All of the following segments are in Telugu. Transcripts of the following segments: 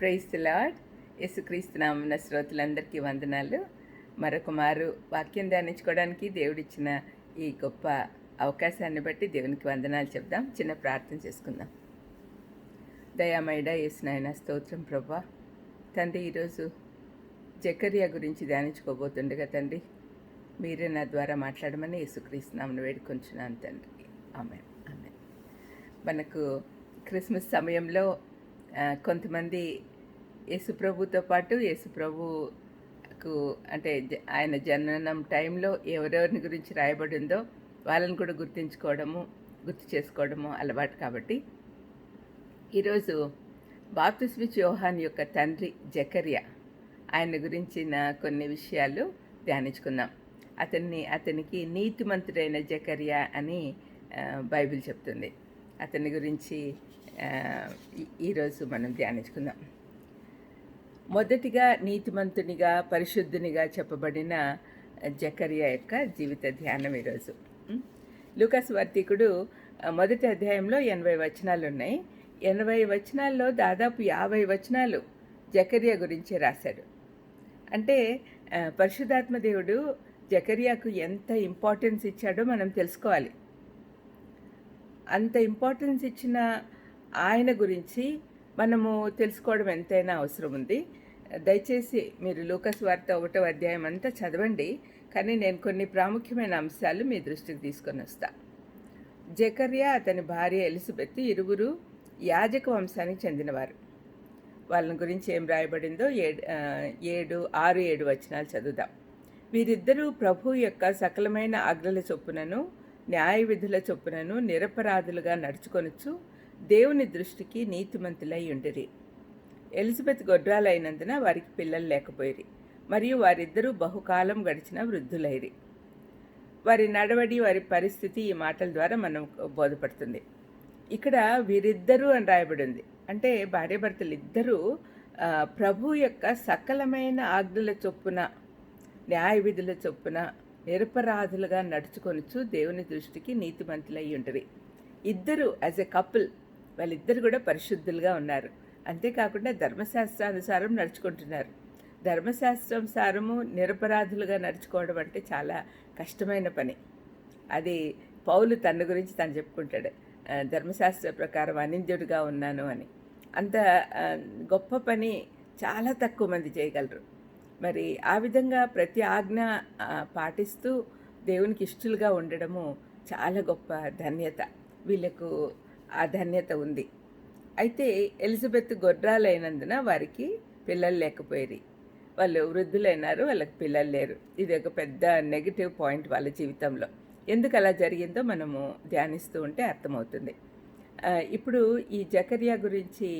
ప్రైజ్ లార్డ్ యేసుక్రీస్తు నామన శ్రోతలందరికీ వందనాలు. మరొక మారు వాక్యం ధ్యానించుకోవడానికి దేవుడిచ్చిన ఈ గొప్ప అవకాశాన్ని బట్టి దేవునికి వందనాలు చెప్దాం. చిన్న ప్రార్థన చేసుకుందాం. దయామైడ యేసునాయన స్తోత్రం ప్రభా. తండ్రి ఈరోజు జకరియా గురించి ధ్యానించుకోబోతుండగా తండ్రి మీరే నా ద్వారా మాట్లాడమని యేసుక్రీస్తునామను వేడుకొంచున్నాను తండ్రి. ఆమె ఆమె మనకు క్రిస్మస్ సమయంలో కొంతమంది యేసుప్రభుతో పాటు యేసుప్రభుకు అంటే జ- ఆయన జననం టైంలో ఎవరెవరిని గురించి రాయబడి ఉందో వాళ్ళని కూడా గుర్తించుకోవడము గుర్తు చేసుకోవడము అలవాటు కాబట్టి ఈరోజు బాప్తిస్మిచ్ యోహాన్ యొక్క తండ్రి జకరియా ఆయన గురించిన కొన్ని విషయాలు ధ్యానించుకుందాం. అతన్ని అతనికి నీతిమంతుడైన జకరియా అని బైబిల్ చెప్తుంది. అతని గురించి ఈరోజు మనం ధ్యానించుకుందాం. మొదటిగా నీతిమంతునిగా పరిశుద్ధునిగా చెప్పబడిన జకరియా యొక్క జీవిత ధ్యానం ఈరోజు. లూకాస్ వర్తికుడు మొదటి అధ్యాయంలో ఎనభై వచనాలు ఉన్నాయి ఎనభై వచనాల్లో దాదాపు యాభై వచనాలు జకరియా గురించి రాశాడు. అంటే ఆ, దేవుడు జకరియాకు ఎంత ఇంపార్టెన్స్ ఇచ్చాడో మనం తెలుసుకోవాలి. అంత ఇంపార్టెన్స్ ఇచ్చిన ఆయన గురించి మనము తెలుసుకోవడం ఎంతైనా అవసరం ఉంది. దయచేసి మీరు లూకస్ వార్త ఒకటో అధ్యాయం అంతా చదవండి. కానీ నేను కొన్ని ప్రాముఖ్యమైన అంశాలు మీ దృష్టికి తీసుకొని వస్తా. జకర్యా అతని భార్య ఎలిజబెత్ ఇరువురు యాజక వంశానికి చెందినవారు. వాళ్ళని గురించి ఏం రాయబడిందో ఏడు ఏడు ఆరు ఏడు వచనాలు చదువుదాం. వీరిద్దరూ ప్రభు యొక్క సకలమైన ఆజ్ఞల చొప్పునను న్యాయ విధుల చొప్పునను నిరపరాధులుగా నడుచుకొనొచ్చు దేవుని దృష్టికి నీతిమంతులై ఉండిరి. ఎలిజబెత్ గొడ్రాలైనందున వారికి పిల్లలు లేకపోయిరి మరియు వారిద్దరూ బహుకాలం గడిచిన వృద్ధులైరి. వారి నడవడి వారి పరిస్థితి ఈ మాటల ద్వారా మనం బోధపడుతుంది. ఇక్కడ వీరిద్దరూ అని రాయబడి ఉంది అంటే భార్యాభర్తలు ఇద్దరూ ప్రభు యొక్క సకలమైన ఆజ్ఞల చొప్పున న్యాయ విధుల చొప్పున నిరపరాధులుగా నడుచుకొనుచు దేవుని దృష్టికి నీతిమంతులై ఉంటరి ఇద్దరు యాజ్ ఎ కపుల్ వాళ్ళిద్దరు కూడా పరిశుద్ధులుగా ఉన్నారు. అంతేకాకుండా ధర్మశాస్త్రానుసారం నడుచుకుంటున్నారు. ధర్మశాస్త్రం సారము నిరపరాధులుగా నడుచుకోవడం అంటే చాలా కష్టమైన పని. అది పౌలు తన గురించి తను చెప్పుకుంటాడు. ధర్మశాస్త్ర ప్రకారం అనింద్యుడిగా ఉన్నాను అని. అంత గొప్ప పని చాలా తక్కువ మంది చేయగలరు. మరి ఆ విధంగా ప్రతి ఆజ్ఞ పాటిస్తూ దేవునికి ఇష్టలుగా ఉండడము చాలా గొప్ప ధన్యత. వీళ్ళకు ఆ ధన్యత ఉంది. అయితే ఎలిజబెత్ గొడ్రాలైనందున వారికి పిల్లలు లేకపోయేది వాళ్ళు వృద్ధులైనారు వాళ్ళకి పిల్లలు లేరు. ఇది ఒక పెద్ద నెగిటివ్ పాయింట్ వాళ్ళ జీవితంలో. ఎందుకు అలా జరిగిందో మనము ధ్యానిస్తూ ఉంటే అర్థమవుతుంది. ఇప్పుడు ఈ జకరియా గురించి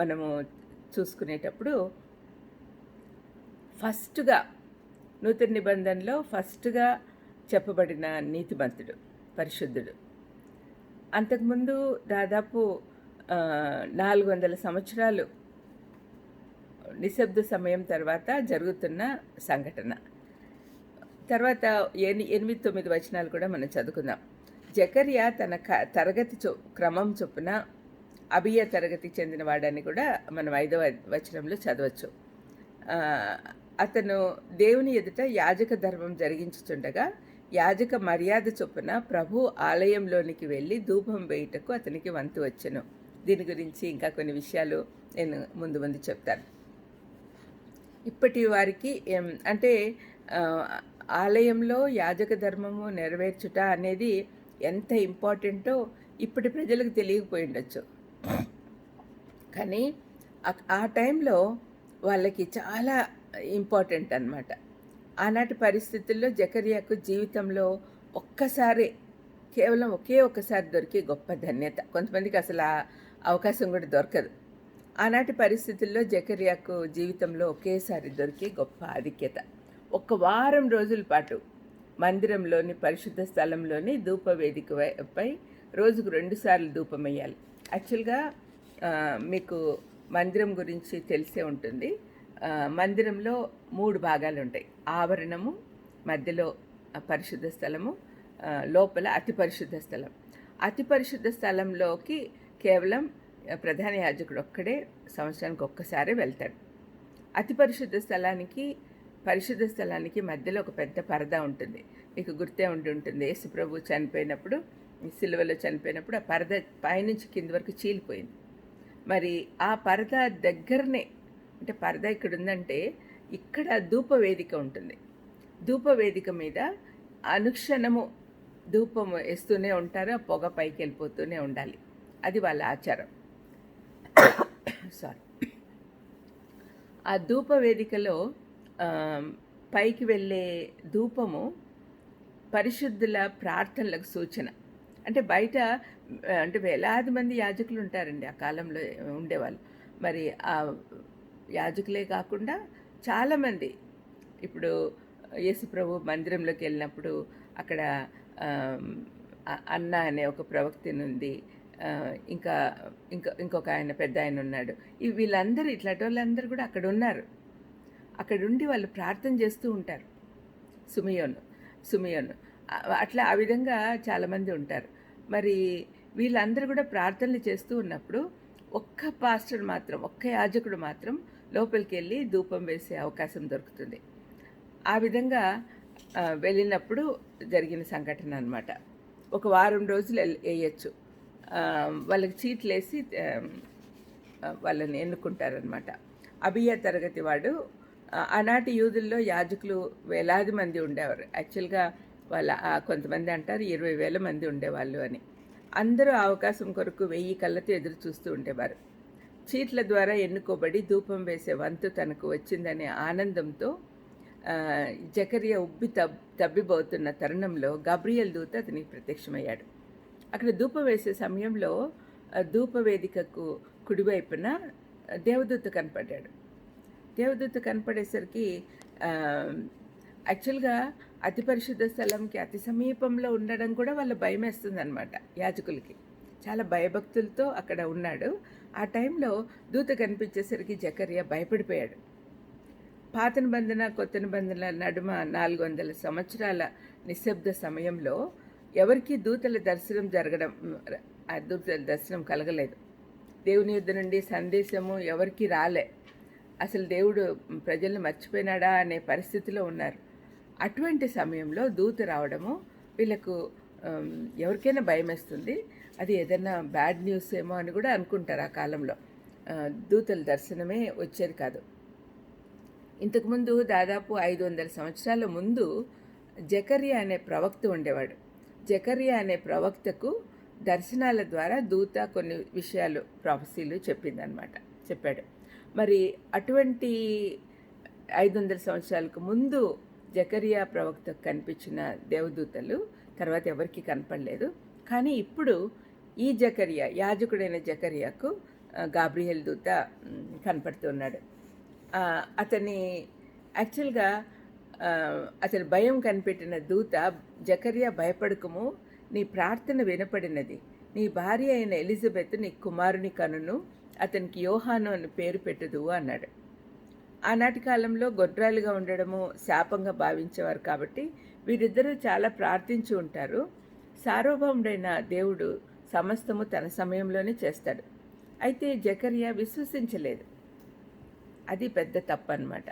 మనము చూసుకునేటప్పుడు ఫస్ట్గా నూతన నిబంధనలో ఫస్ట్గా చెప్పబడిన నీతిమంతుడు పరిశుద్ధుడు. అంతకుముందు దాదాపు నాలుగు వందల సంవత్సరాలు నిశ్శబ్ద సమయం తర్వాత జరుగుతున్న సంఘటన. తర్వాత ఎని ఎనిమిది తొమ్మిది వచనాలు కూడా మనం చదువుకుందాం. జకర్యా తన క తరగతి చొ క్రమం చొప్పున అభియ తరగతికి చెందినవాడని కూడా మనం ఐదవ వచనంలో చదవచ్చు. అతను దేవుని ఎదుట యాజక ధర్మం జరిగించుచుండగా యాజక మర్యాద చొప్పున ప్రభు ఆలయంలోనికి వెళ్ళి ధూపం వేయుటకు అతనికి వంతు వచ్చెను. దీని గురించి ఇంకా కొన్ని విషయాలు నేను ముందు ముందు చెప్తాను. ఇప్పటి వారికి అంటే ఆలయంలో యాజక ధర్మము నెరవేర్చుట అనేది ఎంత ఇంపార్టెంటో ఇప్పటి ప్రజలకు తెలియకపోయి ఉండొచ్చు. కానీ ఆ- ఆ టైంలో వాళ్ళకి చాలా ఇంపార్టెంట్ అన్నమాట. ఆనాటి పరిస్థితుల్లో జకరియాకు జీవితంలో ఒక్కసారి కేవలం ఒకే ఒక్కసారి దొరికే గొప్ప ధన్యత. కొంతమందికి అసలు ఆ అవకాశం కూడా దొరకదు. ఆనాటి పరిస్థితుల్లో జకరియాకు జీవితంలో ఒకేసారి దొరికే గొప్ప ఆధిక్యత. ఒక వారం రోజుల పాటు మందిరంలోని పరిశుద్ధ స్థలంలోని ధూప పై రోజుకు రెండుసార్లు ధూపం వేయాలి యాక్చువల్గా మీకు మందిరం గురించి తెలిసే ఉంటుంది. మందిరంలో మూడు భాగాలు ఉంటాయి ఆవరణము మధ్యలో పరిశుద్ధ స్థలము లోపల అతి పరిశుద్ధ స్థలం. అతి పరిశుద్ధ స్థలంలోకి కేవలం ప్రధాన యాజకుడు ఒక్కడే సంవత్సరానికి ఒక్కసారి వెళ్తాడు. అతి పరిశుద్ధ స్థలానికి పరిశుద్ధ స్థలానికి మధ్యలో ఒక పెద్ద పరదా ఉంటుంది. మీకు గుర్తే ఉండి ఉంటుంది. యేసుప్రభు చనిపోయినప్పుడు సిలువలో చనిపోయినప్పుడు ఆ పరద పైనుంచి కింది వరకు చీలిపోయింది. మరి ఆ పరద దగ్గరనే అంటే పరద ఇక్కడ ఉందంటే ఇక్కడ ధూప వేదిక ఉంటుంది. ధూప వేదిక మీద అనుక్షణము ధూపం వేస్తూనే ఉంటారు ఆ పొగ పైకి వెళ్ళిపోతూనే ఉండాలి. అది వాళ్ళ ఆచారం. సారీ ఆ ధూప వేదికలో పైకి వెళ్ళే ధూపము పరిశుద్ధుల ప్రార్థనలకు సూచన. అంటే బయట అంటే వేలాది మంది యాజకులు ఉంటారండి ఆ కాలంలో ఉండేవాళ్ళు. మరి ఆ యాజకులే కాకుండా చాలామంది. ఇప్పుడు యేసుప్రభు మందిరంలోకి వెళ్ళినప్పుడు అక్కడ అన్న అనే ఒక ప్రవక్తిని ఉంది. ఇంకా ఇంకా ఇంకొక ఆయన పెద్ద ఆయన ఉన్నాడు. ఈ వీళ్ళందరూ ఇట్లాంటి వాళ్ళందరూ కూడా అక్కడ ఉన్నారు. అక్కడుండి వాళ్ళు ప్రార్థన చేస్తూ ఉంటారు. సుమియోను సుమియోను. అట్లా ఆ విధంగా చాలామంది ఉంటారు. మరి వీళ్ళందరూ కూడా ప్రార్థనలు చేస్తూ ఉన్నప్పుడు ఒక్క పాస్టర్ మాత్రం ఒక్క యాజకుడు మాత్రం లోపలికి వెళ్ళి ధూపం వేసే అవకాశం దొరుకుతుంది. ఆ విధంగా వెళ్ళినప్పుడు జరిగిన సంఘటన అనమాట ఒక వారం రోజులు వేయచ్చు వాళ్ళకి చీట్లు వేసి వాళ్ళని ఎన్నుకుంటారనమాట అభియ తరగతి వాడు ఆనాటి యూదుల్లో యాజకులు వేలాది మంది ఉండేవారు. యాక్చువల్గా వాళ్ళ కొంతమంది అంటారు ఇరవై వేల మంది ఉండేవాళ్ళు అని. అందరూ అవకాశం కొరకు వెయ్యి కళ్ళతో ఎదురు చూస్తూ ఉండేవారు. చీట్ల ద్వారా ఎన్నుకోబడి ధూపం వేసే వంతు తనకు వచ్చిందనే ఆనందంతో జకరియ జకరియా ఉబ్బి తబ్ తబ్బిబోతున్న తరుణంలో గబ్రియల్ దూత అతనికి ప్రత్యక్షమయ్యాడు. అక్కడ ధూపం వేసే సమయంలో ధూపవేదికకు ధూప వేదికకు కుడివైపున దేవదూత కనపడ్డాడు. దేవదూత కనపడేసరికి యాక్చువల్గా అతి పరిశుద్ధ స్థలంకి అతి సమీపంలో ఉండడం కూడా వాళ్ళ భయం వేస్తుంది అనమాట యాజకులకి. చాలా భయభక్తులతో అక్కడ ఉన్నాడు. ఆ టైంలో దూత కనిపించేసరికి జకర్య భయపడిపోయాడు. పాత నిబంధన కొత్త నిబంధన నడుమ నాలుగు వందల సంవత్సరాల నిశ్శబ్ద సమయంలో ఎవరికి దూతల దర్శనం జరగడం ఆ దూతల దర్శనం కలగలేదు. దేవుని యుద్ధ నుండి సందేశము ఎవరికి రాలే. అసలు దేవుడు ప్రజల్ని మర్చిపోయినాడా అనే పరిస్థితిలో ఉన్నారు. అటువంటి సమయంలో దూత రావడము వీళ్ళకు ఎవరికైనా భయం వేస్తుంది అది ఏదైనా బ్యాడ్ న్యూస్ ఏమో అని కూడా అనుకుంటారు ఆ కాలంలో. దూతల దర్శనమే వచ్చేది కాదు. ఇంతకుముందు దాదాపు ఐదు వందల సంవత్సరాల ముందు జకరియా అనే ప్రవక్త ఉండేవాడు. జకరియా అనే ప్రవక్తకు దర్శనాల ద్వారా దూత కొన్ని విషయాలు ప్రాఫసీలు చెప్పిందనమాట చెప్పాడు. మరి అటువంటి ఐదు వందల సంవత్సరాలకు ముందు జకరియా ప్రవక్తకు కనిపించిన దేవదూతలు తర్వాత ఎవరికి కనపడలేదు. కానీ ఇప్పుడు ఈ జకరియా యాజకుడైన జకరియాకు గాబ్రియల్ దూత కనపడుతున్నాడు అతని యాక్చువల్గా అతని భయం కనిపెట్టిన దూత జకరియా భయపడకము నీ ప్రార్థన వినపడినది. నీ భార్య అయిన ఎలిజబెత్ నీ కుమారుని కనును అతనికి యోహాను అని పేరు పెట్టుదు అన్నాడు. ఆనాటి కాలంలో గొడ్రాలుగా ఉండడము శాపంగా భావించేవారు కాబట్టి వీరిద్దరూ చాలా ప్రార్థించి ఉంటారు. సార్వభౌముడైన దేవుడు సమస్తము తన సమయంలోనే చేస్తాడు. అయితే జకరియా విశ్వసించలేదు. అది పెద్ద తప్పు అనమాట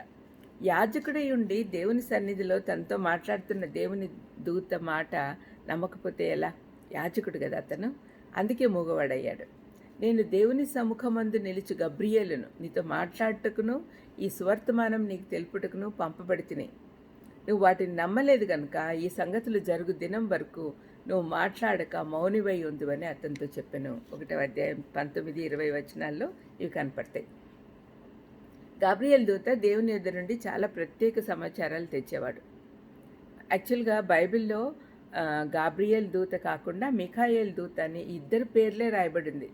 యాజకుడై ఉండి దేవుని సన్నిధిలో తనతో మాట్లాడుతున్న దేవుని దూత మాట నమ్మకపోతే ఎలా? యాజకుడు కదా అతను. అందుకే మూగవాడయ్యాడు. నేను దేవుని సముఖమందు నిలిచి గబ్రియేలును నీతో మాట్లాడుటకును ఈ సువర్తమానం నీకు తెలుపుటకును పంపబడితిని. నువ్వు వాటిని నమ్మలేదు కనుక ఈ సంగతులు జరుగు దినం వరకు నువ్వు మాట్లాడక మౌనివై ఉందివని అతనితో చెప్పాను. ఒకటో అధ్యాయం పంతొమ్మిది ఇరవై వచనాల్లో ఇవి కనపడతాయి. గాబ్రియల్ దూత దేవుని ఎదురు నుండి చాలా ప్రత్యేక సమాచారాలు తెచ్చేవాడు. యాక్చువల్గా బైబిల్లో గాబ్రియల్ దూత కాకుండా మిఖాయేల్ దూత అని ఇద్దరు పేర్లే రాయబడింది.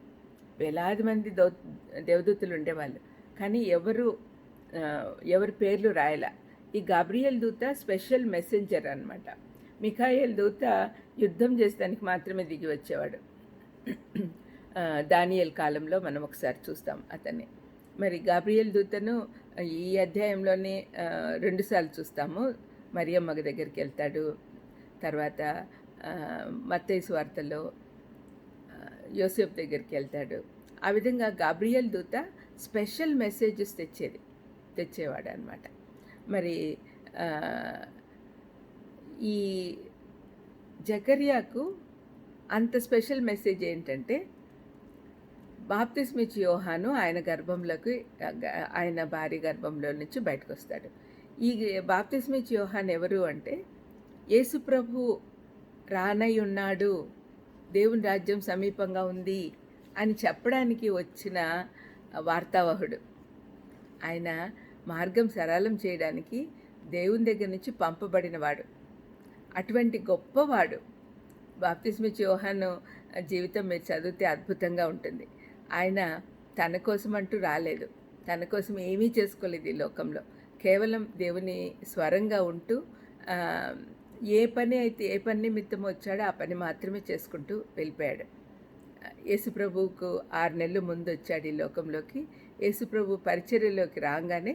వేలాది మంది దౌ దేవదూతలు ఉండేవాళ్ళు. కానీ ఎవరు ఎవరి పేర్లు రాయల? ఈ గాబ్రియల్ దూత స్పెషల్ మెసెంజర్ అనమాట మిఖాయేల్ దూత యుద్ధం చేసేదానికి మాత్రమే దిగి వచ్చేవాడు. దానియల్ కాలంలో మనం ఒకసారి చూస్తాం అతన్ని. మరి గాబ్రియల్ దూతను ఈ అధ్యాయంలోనే రెండుసార్లు చూస్తాము. మరియమ్మ దగ్గరికి వెళ్తాడు. తర్వాత మత్తైసు వార్తలో యోసేఫ్ దగ్గరికి వెళ్తాడు. ఆ విధంగా గాబ్రియల్ దూత స్పెషల్ మెసేజెస్ తెచ్చేది తెచ్చేవాడు అనమాట మరి ఈ జకర్యాకు అంత స్పెషల్ మెసేజ్ ఏంటంటే బాప్తిస్మిచ్ యోహాను ఆయన గర్భంలోకి ఆయన భార్య గర్భంలో నుంచి బయటకు వస్తాడు ఈ బాప్తిస్మిచ్ యోహాన్ ఎవరు అంటే యేసుప్రభు రానై ఉన్నాడు దేవుని రాజ్యం సమీపంగా ఉంది అని చెప్పడానికి వచ్చిన వార్తావహుడు. ఆయన మార్గం సరళం చేయడానికి దేవుని దగ్గర నుంచి పంపబడినవాడు అటువంటి గొప్పవాడు. బాప్తిస్మిచ్ యోహాను జీవితం మీరు చదివితే అద్భుతంగా ఉంటుంది. ఆయన తన కోసం అంటూ రాలేదు. తన కోసం ఏమీ చేసుకోలేదు ఈ లోకంలో. కేవలం దేవుని స్వరంగా ఉంటూ ఏ పని అయితే ఏ పని నిమిత్తం వచ్చాడో ఆ పని మాత్రమే చేసుకుంటూ వెళ్ళిపోయాడు. యేసుప్రభువుకు ఆరు నెలలు ముందు వచ్చాడు ఈ లోకంలోకి. యేసుప్రభు పరిచర్యలోకి రాగానే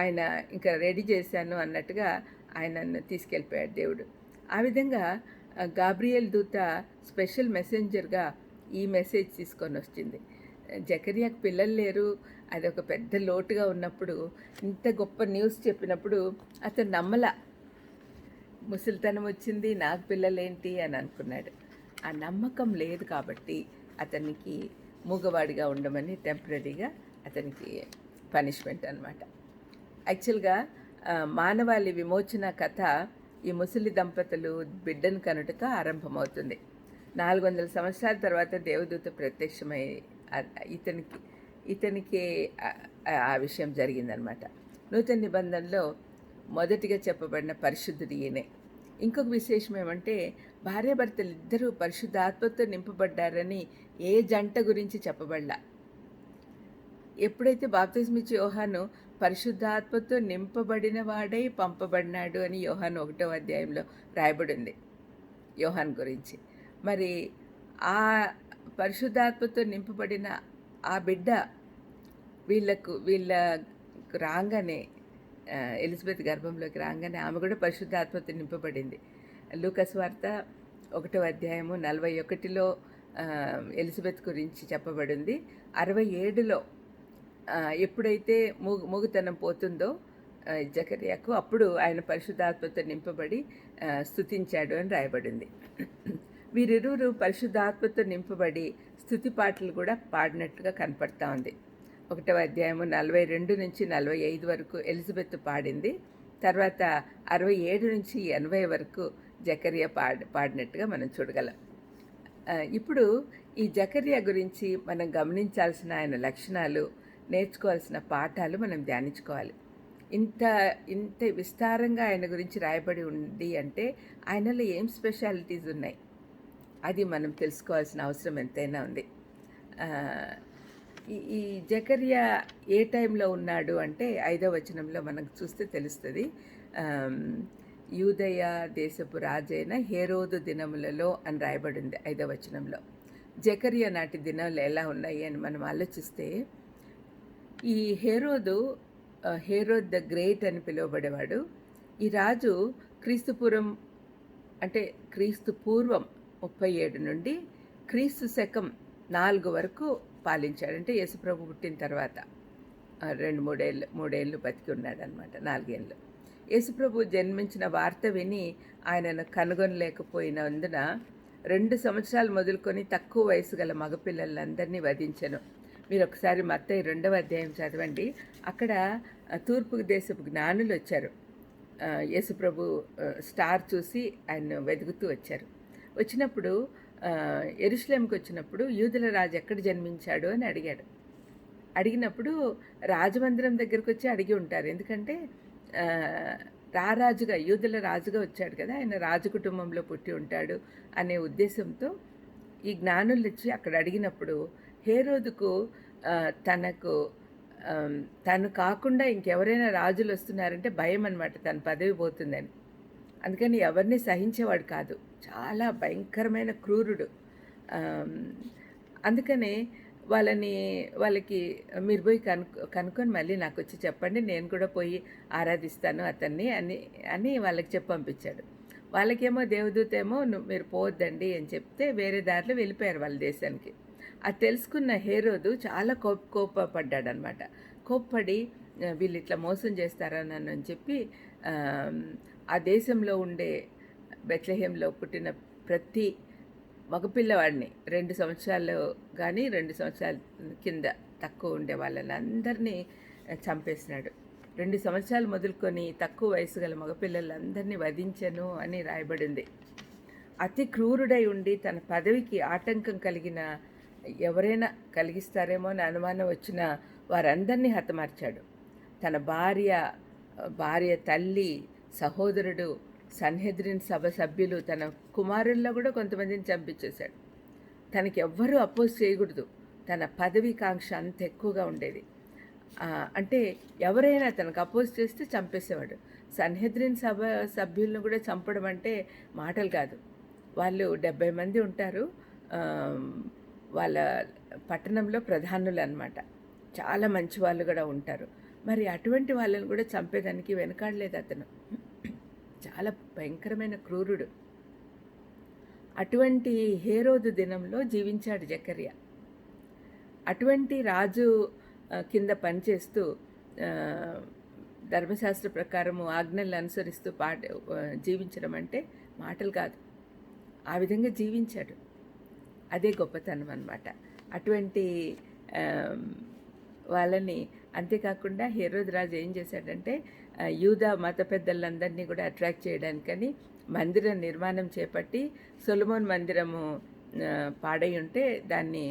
ఆయన ఇంకా రెడీ చేశాను అన్నట్టుగా ఆయనను తీసుకెళ్ళిపోయాడు దేవుడు. ఆ విధంగా గాబ్రియల్ దూత స్పెషల్ మెసెంజర్గా ఈ మెసేజ్ తీసుకొని వచ్చింది. జకరియాకు పిల్లలు లేరు అది ఒక పెద్ద లోటుగా ఉన్నప్పుడు ఇంత గొప్ప న్యూస్ చెప్పినప్పుడు అతను నమ్మల. ముసలితనం వచ్చింది నాకు పిల్లలేంటి అని అనుకున్నాడు. ఆ నమ్మకం లేదు కాబట్టి అతనికి మూగవాడిగా ఉండమని టెంపరీగా అతనికి పనిష్మెంట్ అనమాట యాక్చువల్గా మానవాళి విమోచన కథ ఈ ముసలి దంపతులు బిడ్డను కనుటతో ఆరంభమవుతుంది. నాలుగు వందల సంవత్సరాల తర్వాత దేవదూత ప్రత్యక్షమై ఇతనికి ఇతనికి ఆ- విషయం జరిగిందనమాట. నూతన నిబంధనలో మొదటిగా చెప్పబడిన పరిశుద్ధుడు ఈయనే. ఇంకొక విశేషం ఏమంటే భార్యాభర్తలు ఇద్దరూ పరిశుద్ధాత్మతో నింపబడ్డారని ఏ జంట గురించి చెప్పబడలా. ఎప్పుడైతే బాప్తిస్మిచ్చి యోహాను పరిశుద్ధాత్మతో నింపబడిన వాడై పంపబడినాడు అని యోహాన్ ఒకటో అధ్యాయంలో రాయబడింది. యోహాన్ గురించి. మరి ఆ పరిశుద్ధాత్మతో నింపబడిన ఆ బిడ్డ వీళ్ళకు వీళ్ళ రాగానే ఎలిజబెత్ గర్భంలోకి రాగానే ఆమె కూడా పరిశుద్ధాత్మతో నింపబడింది. లూకస్ వార్త ఒకటో అధ్యాయము నలభై ఒకటిలో ఎలిజబెత్ గురించి చెప్పబడింది. అరవై ఏడులో ఎప్పుడైతే మూగు మూగుతనం పోతుందో జకర్యాకు అప్పుడు ఆయన పరిశుద్ధాత్మతో నింపబడి స్థుతించాడు అని రాయబడింది. వీరిరువురు పరిశుద్ధాత్మతో నింపబడి స్తుతి పాటలు కూడా పాడినట్టుగా కనపడతా ఉంది. ఒకటవ అధ్యాయము నలభై రెండు నుంచి నలభై ఐదు వరకు ఎలిజబెత్ పాడింది. తర్వాత అరవై ఏడు నుంచి ఎనభై వరకు జకరియా పాడ పాడినట్టుగా మనం చూడగలం. ఇప్పుడు ఈ జకరియా గురించి మనం గమనించాల్సిన ఆయన లక్షణాలు నేర్చుకోవాల్సిన పాఠాలు మనం ధ్యానించుకోవాలి. ఇంత ఇంత విస్తారంగా ఆయన గురించి రాయబడి ఉంది అంటే ఆయనలో ఏం స్పెషాలిటీస్ ఉన్నాయి? అది మనం తెలుసుకోవాల్సిన అవసరం ఎంతైనా ఉంది. ఈ ఈ జకరియా ఏ టైంలో ఉన్నాడు అంటే ఐదో వచనంలో మనకు చూస్తే తెలుస్తుంది. యూదయ దేశపు రాజైన హేరోదు దినములలో అని రాయబడింది ఐదో వచనంలో. జకరియా నాటి దినాలు ఎలా ఉన్నాయి అని మనం ఆలోచిస్తే ఈ హేరోదు హేరోద్ ద గ్రేట్ అని పిలువబడేవాడు. ఈ రాజు క్రీస్తుపురం అంటే క్రీస్తు పూర్వం ముప్పై ఏడు నుండి క్రీస్తు శకం నాలుగు వరకు పాలించాడు. అంటే యేసుప్రభు పుట్టిన తర్వాత రెండు మూడేళ్ళు మూడేళ్ళు బతికి ఉన్నాడనమాట నాలుగేళ్ళు. యేసుప్రభు జన్మించిన వార్త విని ఆయనను కనుగొనలేకపోయినందున రెండు సంవత్సరాలు మొదలుకొని తక్కువ వయసు గల మగపిల్లలందరినీ వధించను. మీరు ఒకసారి మత్తయి రెండవ అధ్యాయం చదవండి. అక్కడ తూర్పు దేశపు జ్ఞానులు వచ్చారు. యేసుప్రభు స్టార్ చూసి ఆయన వెతుకుతూ వచ్చారు. వచ్చినప్పుడు ఆ, వచ్చినప్పుడు యూదుల రాజు ఎక్కడ జన్మించాడు అని అడిగాడు. అడిగినప్పుడు రాజమందిరం దగ్గరకు వచ్చి అడిగి ఉంటారు. ఎందుకంటే రారాజుగా యూదుల రాజుగా వచ్చాడు కదా ఆయన రాజు కుటుంబంలో పుట్టి ఉంటాడు అనే ఉద్దేశంతో ఈ జ్ఞానులు వచ్చి అక్కడ అడిగినప్పుడు హేరోదుకు తనకు తను కాకుండా ఇంకెవరైనా రాజులు వస్తున్నారంటే భయం అనమాట తన పదవి పోతుందని. అందుకని ఎవరిని సహించేవాడు కాదు. చాలా భయంకరమైన క్రూరుడు. అందుకని అందుకనే వాళ్ళని వాళ్ళకి మీరు పోయి కనుక్కు కనుక్కొని మళ్ళీ నాకు వచ్చి చెప్పండి. నేను కూడా పోయి ఆరాధిస్తాను అతన్ని అని అని వాళ్ళకి చెప్పి పంపించాడు. వాళ్ళకేమో దేవదూత ఏమో మీరు పోవద్దండి అని చెప్తే వేరే దారిలో వెళ్ళిపోయారు వాళ్ళ దేశానికి. అది తెలుసుకున్న హేరోదు చాలా కోప కోపపడ్డాడనమాట. కోప్పడి వీళ్ళు ఇట్లా మోసం చేస్తారా అని చెప్పి ఆ, ఆ దేశంలో ఉండే బెత్లహేంలో పుట్టిన ప్రతి మగపిల్లవాడిని రెండు సంవత్సరాలు కానీ రెండు సంవత్సరాల కింద తక్కువ ఉండే వాళ్ళని అందరినీ చంపేసినాడు. రెండు సంవత్సరాలు మొదలుకొని తక్కువ వయసు గల మగపిల్లలందరినీ వధించను అని రాయబడింది. అతి క్రూరుడై ఉండి తన పదవికి ఆటంకం కలిగిన ఎవరైనా కలిగిస్తారేమో అని అనుమానం వచ్చిన వారందరినీ హతమార్చాడు. తన భార్య భార్య తల్లి సహోదరుడు సన్హెద్రిన్ సభ సభ్యులు తన కుమారుల్లో కూడా కొంతమందిని చంపించేశాడు. తనకి ఎవ్వరూ అపోజ్ చేయకూడదు. తన పదవి కాంక్ష అంత ఎక్కువగా ఉండేది. అంటే ఎవరైనా తనకు అపోజ్ చేస్తే చంపేసేవాడు. సన్హెద్రిన్ సభ సభ్యులను కూడా చంపడం అంటే మాటలు కాదు. వాళ్ళు డెబ్బై మంది ఉంటారు. వాళ్ళ పట్టణంలో ప్రధానులు అనమాట చాలా మంచి వాళ్ళు కూడా ఉంటారు. మరి అటువంటి వాళ్ళని కూడా చంపేదానికి వెనకాడలేదు అతను. చాలా భయంకరమైన క్రూరుడు. అటువంటి హేరోదు దినంలో జీవించాడు జకర్య. అటువంటి రాజు కింద పనిచేస్తూ ధర్మశాస్త్ర ప్రకారము ఆజ్ఞలను అనుసరిస్తూ పాట జీవించడం అంటే మాటలు కాదు. ఆ విధంగా జీవించాడు. అదే గొప్పతనం అనమాట అటువంటి వాళ్ళని అంతేకాకుండా హేరోద్ రాజు ఏం చేశాడంటే యూదా మత పెద్దలందరినీ కూడా అట్రాక్ట్ చేయడానికని మందిర నిర్మాణం చేపట్టి సొలమోన్ మందిరము పాడై ఉంటే దాన్ని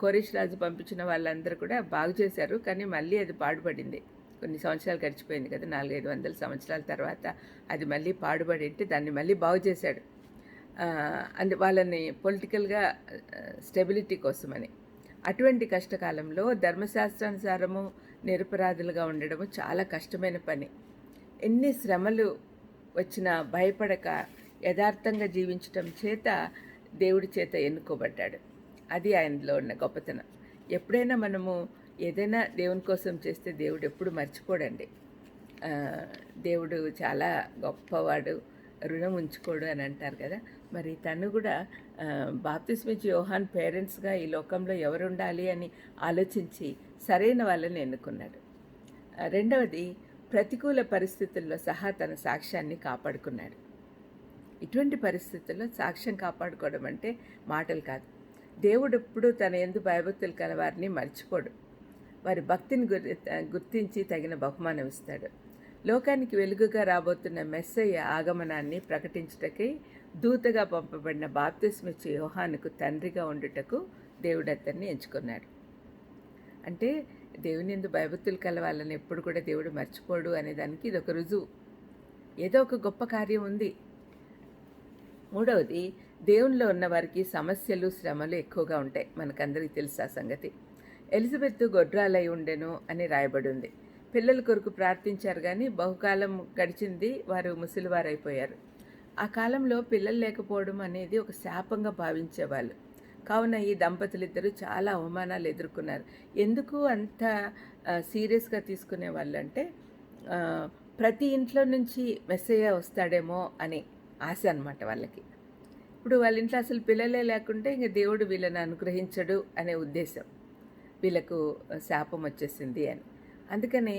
కోరిష్ రాజు పంపించిన వాళ్ళందరూ కూడా బాగు చేశారు. కానీ మళ్ళీ అది పాడుపడింది. కొన్ని సంవత్సరాలు గడిచిపోయింది కదా నాలుగైదు వందల సంవత్సరాల తర్వాత అది మళ్ళీ పాడుపడి ఉంటే దాన్ని మళ్ళీ బాగు చేశాడు. అందు వాళ్ళని పొలిటికల్గా స్టెబిలిటీ కోసమని. అటువంటి కష్టకాలంలో ధర్మశాస్త్రానుసారము నిరపరాధులుగా ఉండడము చాలా కష్టమైన పని. ఎన్ని శ్రమలు వచ్చినా భయపడక యథార్థంగా జీవించటం చేత దేవుడి చేత ఎన్నుకోబడ్డాడు. అది ఆయనలో ఉన్న గొప్పతనం. ఎప్పుడైనా మనము ఏదైనా దేవుని కోసం చేస్తే దేవుడు ఎప్పుడు మర్చిపోడండి. దేవుడు చాలా గొప్పవాడు రుణం ఉంచుకోడు అని అంటారు కదా. మరి తను కూడా బాప్తిస్మిచ్ యోహాన్ పేరెంట్స్గా ఈ లోకంలో ఎవరు ఉండాలి అని ఆలోచించి సరైన వాళ్ళని ఎన్నుకున్నాడు. రెండవది ప్రతికూల పరిస్థితుల్లో సహా తన సాక్ష్యాన్ని కాపాడుకున్నాడు. ఇటువంటి పరిస్థితుల్లో సాక్ష్యం కాపాడుకోవడం అంటే మాటలు కాదు. దేవుడు ఎప్పుడూ తన ఎందు భయభక్తులు కలవారిని మర్చిపోడు. వారి భక్తిని గురి గుర్తించి తగిన బహుమానం ఇస్తాడు. లోకానికి వెలుగుగా రాబోతున్న మెస్సయ్య ఆగమనాన్ని ప్రకటించటకై దూతగా పంపబడిన బాప్తిస్మిచ్చే యోహానుకు తండ్రిగా ఉండుటకు దేవుడు అతన్ని ఎంచుకున్నాడు. అంటే దేవుని ఎందు భయభక్తులు కలవాలని ఎప్పుడు కూడా దేవుడు మర్చిపోడు అనేదానికి ఇది ఒక రుజువు. ఏదో ఒక గొప్ప కార్యం ఉంది. మూడవది దేవునిలో ఉన్న వారికి సమస్యలు శ్రమలు ఎక్కువగా ఉంటాయి. మనకందరికీ తెలుసు ఆ సంగతి. ఎలిజబెత్ గొడ్రాలై ఉండెను అని రాయబడి ఉంది పిల్లల కొరకు ప్రార్థించారు కానీ బహుకాలం గడిచింది వారు ముసలివారైపోయారు. ఆ కాలంలో పిల్లలు లేకపోవడం అనేది ఒక శాపంగా భావించేవాళ్ళు. కావున ఈ దంపతులిద్దరూ చాలా అవమానాలు ఎదుర్కొన్నారు. ఎందుకు అంత సీరియస్గా తీసుకునే వాళ్ళు అంటే ప్రతి ఇంట్లో నుంచి మెసేజ్ వస్తాడేమో అని ఆశ అనమాట వాళ్ళకి. ఇప్పుడు వాళ్ళ ఇంట్లో అసలు పిల్లలే లేకుంటే ఇంక దేవుడు వీళ్ళని అనుగ్రహించడు అనే ఉద్దేశం వీళ్ళకు శాపం వచ్చేసింది అని. అందుకని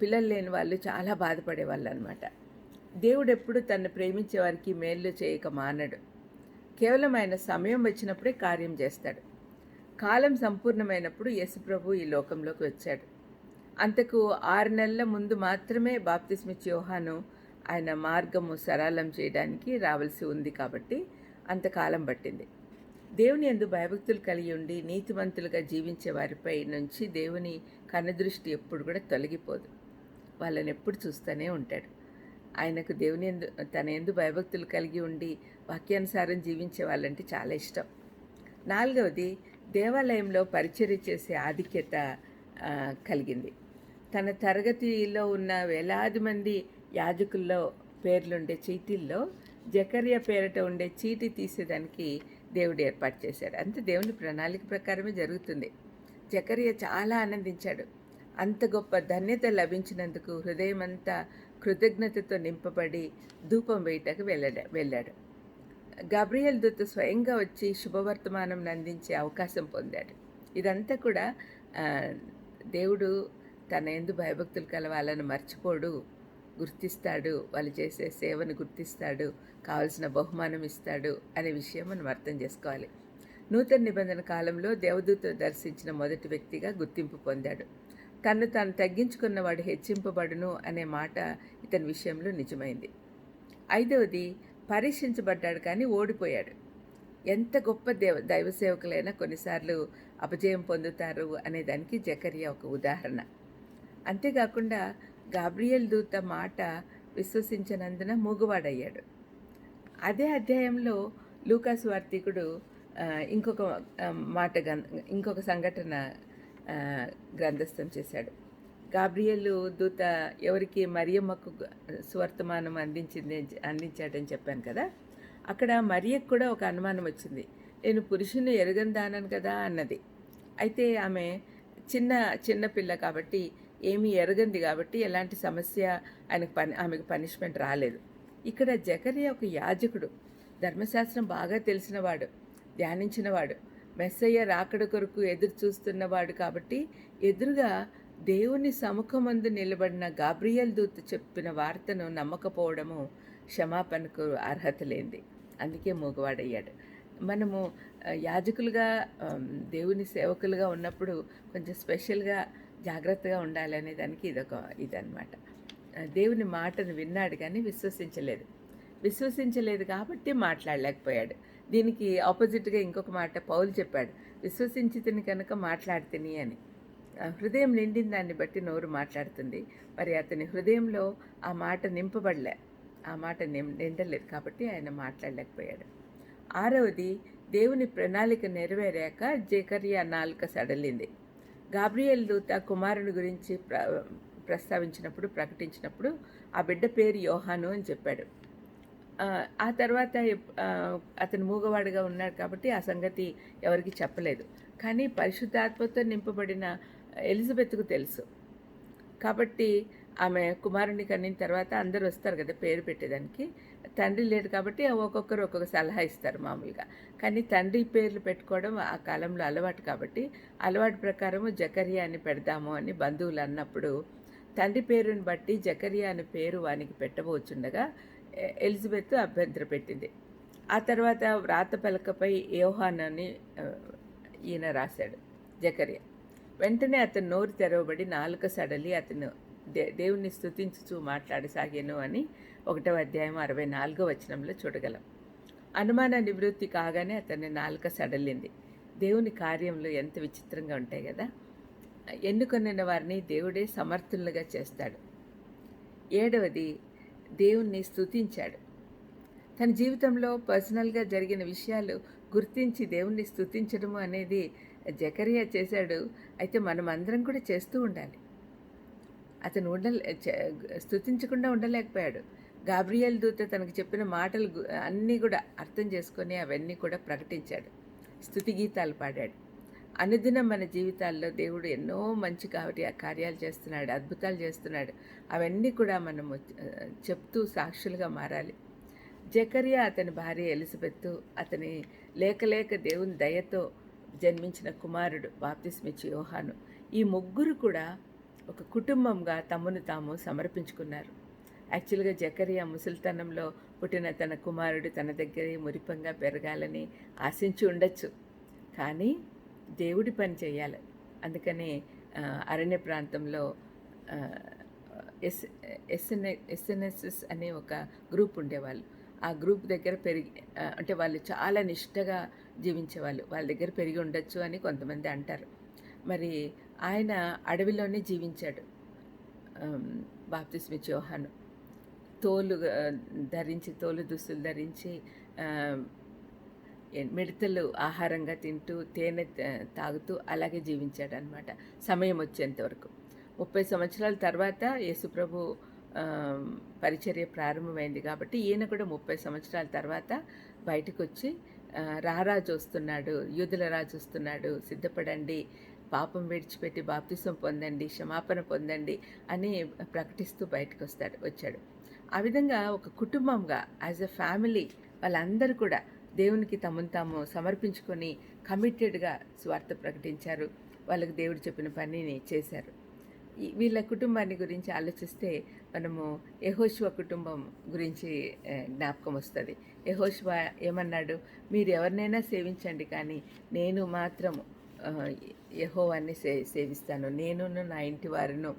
పిల్లలు లేని వాళ్ళు చాలా బాధపడే వాళ్ళు అనమాట దేవుడు ఎప్పుడు తను ప్రేమించే వారికి మేలు చేయక మానడు. కేవలం ఆయన సమయం వచ్చినప్పుడే కార్యం చేస్తాడు. కాలం సంపూర్ణమైనప్పుడు యేసుప్రభు ఈ లోకంలోకి వచ్చాడు. అంతకు ఆరు నెలల ముందు మాత్రమే బాప్తిస్మిచ్ యోహాను ఆయన మార్గము సరళం చేయడానికి రావాల్సి ఉంది కాబట్టి అంతకాలం పట్టింది. దేవుని ఎందు భయభక్తులు కలిగి ఉండి నీతిమంతులుగా జీవించే వారిపై నుంచి దేవుని కన్నదృష్టి ఎప్పుడు కూడా తొలగిపోదు. వాళ్ళని ఎప్పుడు చూస్తూనే ఉంటాడు. ఆయనకు దేవుని ఎందు తన ఎందు భయభక్తులు కలిగి ఉండి వాక్యానుసారం జీవించే వాళ్ళంటే చాలా ఇష్టం. నాలుగవది దేవాలయంలో పరిచర్య చేసే ఆధిక్యత కలిగింది. తన తరగతిలో ఉన్న వేలాది మంది యాజకుల్లో పేర్లుండే చీటీల్లో జకర్య పేరట ఉండే చీటీ తీసేదానికి దేవుడు ఏర్పాటు చేశాడు. అంత దేవుని ప్రణాళిక ప్రకారమే జరుగుతుంది. జకర్య చాలా ఆనందించాడు. అంత గొప్ప ధన్యత లభించినందుకు హృదయమంతా కృతజ్ఞతతో నింపబడి ధూపం వేయటకు వెళ్ళడా వెళ్ళాడు. గబ్రియల్ దూత స్వయంగా వచ్చి శుభవర్తమానం అందించే అవకాశం పొందాడు. ఇదంతా కూడా దేవుడు తన ఎందు భయభక్తులు కలవాలని మర్చిపోడు గుర్తిస్తాడు వాళ్ళు చేసే సేవను గుర్తిస్తాడు కావలసిన బహుమానం ఇస్తాడు అనే విషయం మనం అర్థం చేసుకోవాలి. నూతన నిబంధన కాలంలో దేవదూత దర్శించిన మొదటి వ్యక్తిగా గుర్తింపు పొందాడు. తను తాను తగ్గించుకున్నవాడు హెచ్చింపబడును అనే మాట ఇతని విషయంలో నిజమైంది. ఐదవది పరీక్షించబడ్డాడు కానీ ఓడిపోయాడు. ఎంత గొప్ప దేవ దైవ సేవకులైనా కొన్నిసార్లు అపజయం పొందుతారు అనే దానికి జకరియా ఒక ఉదాహరణ. అంతేకాకుండా గాబ్రియల్ దూత మాట విశ్వసించినందున మూగువాడయ్యాడు. అదే అధ్యాయంలో లూకాస్ వార్తీకుడు ఇంకొక మాట గం- ఇంకొక సంఘటన గ్రంథస్థం చేశాడు. గాబ్రియలు దూత ఎవరికి మరియమ్మకు సువర్తమానం అందించింది అందించాడని చెప్పాను కదా అక్కడ మరియకు కూడా ఒక అనుమానం వచ్చింది. నేను పురుషుని ఎరగందానను కదా అన్నది. అయితే ఆమె చిన్న చిన్న పిల్ల కాబట్టి ఏమీ ఎరగంది కాబట్టి ఎలాంటి సమస్య ఆయనకు పని ఆమెకు పనిష్మెంట్ రాలేదు. ఇక్కడ జకరియా ఒక యాజకుడు ధర్మశాస్త్రం బాగా తెలిసినవాడు ధ్యానించినవాడు మెస్సయ్య రాకడ కొరకు ఎదురు చూస్తున్నవాడు కాబట్టి ఎదురుగా దేవుని సముఖమందు నిలబడిన గాబ్రియల్ దూత్ చెప్పిన వార్తను నమ్మకపోవడము క్షమాపణకు అర్హత లేనిది. అందుకే మూగవాడయ్యాడు. మనము యాజకులుగా దేవుని సేవకులుగా ఉన్నప్పుడు కొంచెం స్పెషల్గా జాగ్రత్తగా ఉండాలనే దానికి ఇదొక ఇదనమాట దేవుని మాటను విన్నాడు కానీ విశ్వసించలేదు. విశ్వసించలేదు కాబట్టి మాట్లాడలేకపోయాడు. దీనికి ఆపోజిట్గా ఇంకొక మాట పౌలు చెప్పాడు. విశ్వసించి తిని కనుక మాట్లాడితిని అని. హృదయం నిండిన దాన్ని బట్టి నోరు మాట్లాడుతుంది. మరి అతని హృదయంలో ఆ మాట నింపబడలే. ఆ మాట నిం నిండలేదు కాబట్టి ఆయన మాట్లాడలేకపోయాడు. ఆరవది దేవుని ప్రణాళిక నెరవేరాక జేకరియా నాలుక సడలింది. గాబ్రియల్ దూత కుమారుని గురించి ప్ర ప్రస్తావించినప్పుడు ప్రకటించినప్పుడు ఆ బిడ్డ పేరు యోహాను అని చెప్పాడు. ఆ, తర్వాత అతను మూగవాడిగా ఉన్నాడు కాబట్టి ఆ సంగతి ఎవరికి చెప్పలేదు. కానీ పరిశుద్ధాత్మతో నింపబడిన ఎలిజబెత్కు తెలుసు. కాబట్టి ఆమె కుమారుని కనిన తర్వాత అందరూ వస్తారు కదా పేరు పెట్టేదానికి. తండ్రి లేడు కాబట్టి ఒక్కొక్కరు ఒక్కొక్క సలహా ఇస్తారు మామూలుగా. కానీ తండ్రి పేర్లు పెట్టుకోవడం ఆ కాలంలో అలవాటు కాబట్టి అలవాటు ప్రకారము జకరియా అని పెడదాము అని బంధువులు అన్నప్పుడు తండ్రి పేరుని బట్టి జకరియా అనే పేరు వానికి పెట్టబోచుండగా ఎలిజబెత్ అభ్యంతర పెట్టింది. ఆ తర్వాత వ్రాత పలకపై యోహానాన్ని ఈయన రాశాడు జకర్య. వెంటనే అతను నోరు తెరవబడి నాలుక సడలి అతను దే దేవుణ్ణి స్థుతించుచూ మాట్లాడసాగాను అని ఒకటవ అధ్యాయం అరవై నాలుగో వచనంలో చూడగలం. అనుమాన నివృత్తి కాగానే అతని నాలుక సడలింది. దేవుని కార్యంలో ఎంత విచిత్రంగా ఉంటాయి కదా. ఎన్నుకొనిన వారిని దేవుడే సమర్థులుగా చేస్తాడు. ఏడవది దేవుణ్ణి స్థుతించాడు తన జీవితంలో పర్సనల్గా జరిగిన విషయాలు గుర్తించి దేవుణ్ణి స్తుతించడము అనేది జకరియా చేశాడు. అయితే మనం అందరం కూడా చేస్తూ ఉండాలి. అతను ఉండలే స్థుతించకుండా ఉండలేకపోయాడు. గాబ్రియల్ దూత తనకు చెప్పిన మాటలు అన్నీ కూడా అర్థం చేసుకొని అవన్నీ కూడా ప్రకటించాడు. స్థుతి గీతాలు పాడాడు. అనుదినం మన జీవితాల్లో దేవుడు ఎన్నో మంచి కాబట్టి ఆ కార్యాలు చేస్తున్నాడు అద్భుతాలు చేస్తున్నాడు. అవన్నీ కూడా మనము చెప్తూ సాక్షులుగా మారాలి. జకరియా అతని భార్య ఎలిజబెత్ అతని లేకలేక దేవుని దయతో జన్మించిన కుమారుడు బాప్తిస్మిచ్చి యోహాను. ఈ ముగ్గురు కూడా ఒక కుటుంబంగా తమను తాము సమర్పించుకున్నారు. యాక్చువల్గా జకరియా ముసలితనంలో పుట్టిన తన కుమారుడు తన దగ్గరే మురిపంగా పెరగాలని ఆశించి ఉండొచ్చు. కానీ దేవుడి పని చేయాలి. అందుకని అరణ్య ప్రాంతంలో ఎస్ ఎస్ఎన్ ఎస్ఎన్ఎస్ఎస్ అనే ఒక గ్రూప్ ఉండేవాళ్ళు. ఆ గ్రూప్ దగ్గర పెరిగి అంటే వాళ్ళు చాలా నిష్టగా జీవించేవాళ్ళు. వాళ్ళ దగ్గర పెరిగి ఉండొచ్చు అని కొంతమంది అంటారు. మరి ఆయన అడవిలోనే జీవించాడు. బాప్తిస్మి చౌహాన్. తోలు ధరించి తోలు దుస్తులు ధరించి మిడతలు ఆహారంగా తింటూ తేనె తాగుతూ అలాగే జీవించాడు అనమాట సమయం వచ్చేంత వరకు. ముప్పై సంవత్సరాల తర్వాత యేసుప్రభు పరిచర్య ప్రారంభమైంది కాబట్టి ఈయన కూడా ముప్పై సంవత్సరాల తర్వాత బయటకు వచ్చి రారాజు వస్తున్నాడు యూదుల రాజు వస్తున్నాడు సిద్ధపడండి పాపం విడిచిపెట్టి బాప్తిసం పొందండి క్షమాపణ పొందండి అని ప్రకటిస్తూ బయటకు వస్తాడు వచ్చాడు. ఆ విధంగా ఒక కుటుంబంగా యాజ్ ఎ ఫ్యామిలీ వాళ్ళందరూ కూడా దేవునికి తమను తాము సమర్పించుకొని కమిటెడ్గా స్వార్థ ప్రకటించారు. వాళ్ళకి దేవుడు చెప్పిన పనిని చేశారు. వీళ్ళ కుటుంబాన్ని గురించి ఆలోచిస్తే మనము యహోశివ కుటుంబం గురించి జ్ఞాపకం వస్తుంది. యహోశివ ఏమన్నాడు? మీరు ఎవరినైనా సేవించండి కానీ నేను మాత్రము యహోవాన్ని సే సేవిస్తాను. నేనును నా ఇంటి వారును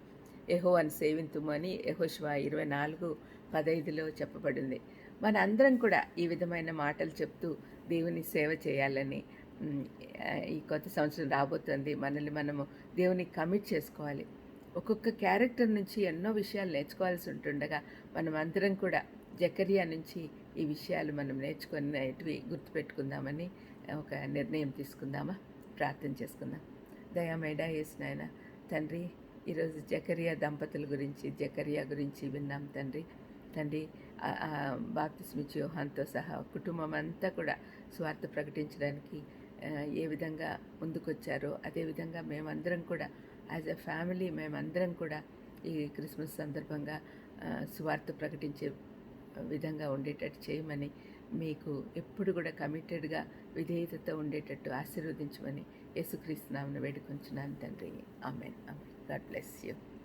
యహోవాన్ని సేవింతుము అని యహోశివ ఇరవై నాలుగు పదైదులో చెప్పబడింది. మన అందరం కూడా ఈ విధమైన మాటలు చెప్తూ దేవుని సేవ చేయాలని ఈ కొత్త సంవత్సరం రాబోతుంది. మనల్ని మనము దేవునికి కమిట్ చేసుకోవాలి. ఒక్కొక్క క్యారెక్టర్ నుంచి ఎన్నో విషయాలు నేర్చుకోవాల్సి ఉంటుండగా మనం అందరం కూడా జకరియా నుంచి ఈ విషయాలు మనం నేర్చుకునేటివి గుర్తుపెట్టుకుందామని ఒక నిర్ణయం తీసుకుందామా? ప్రార్థన చేసుకుందాం. దయామేడా యేసు నాయన తండ్రి ఈరోజు జకరియా దంపతుల గురించి జకరియా గురించి విన్నాం తండ్రి. తండ్రి బాప్తిస్మిచ్ యోహాన్తో సహా కుటుంబం అంతా కూడా స్వార్థ ప్రకటించడానికి ఏ విధంగా ముందుకొచ్చారో అదేవిధంగా మేమందరం కూడా యాజ్ ఎ ఫ్యామిలీ మేమందరం కూడా ఈ క్రిస్మస్ సందర్భంగా స్వార్థ ప్రకటించే విధంగా ఉండేటట్టు చేయమని మీకు ఎప్పుడు కూడా కమిటెడ్గా విధేయతతో ఉండేటట్టు ఆశీర్వదించమని యేసుక్రీస్తు నామను వేడుకొంచున్నాను తండ్రి. Amen. Amen. God bless you.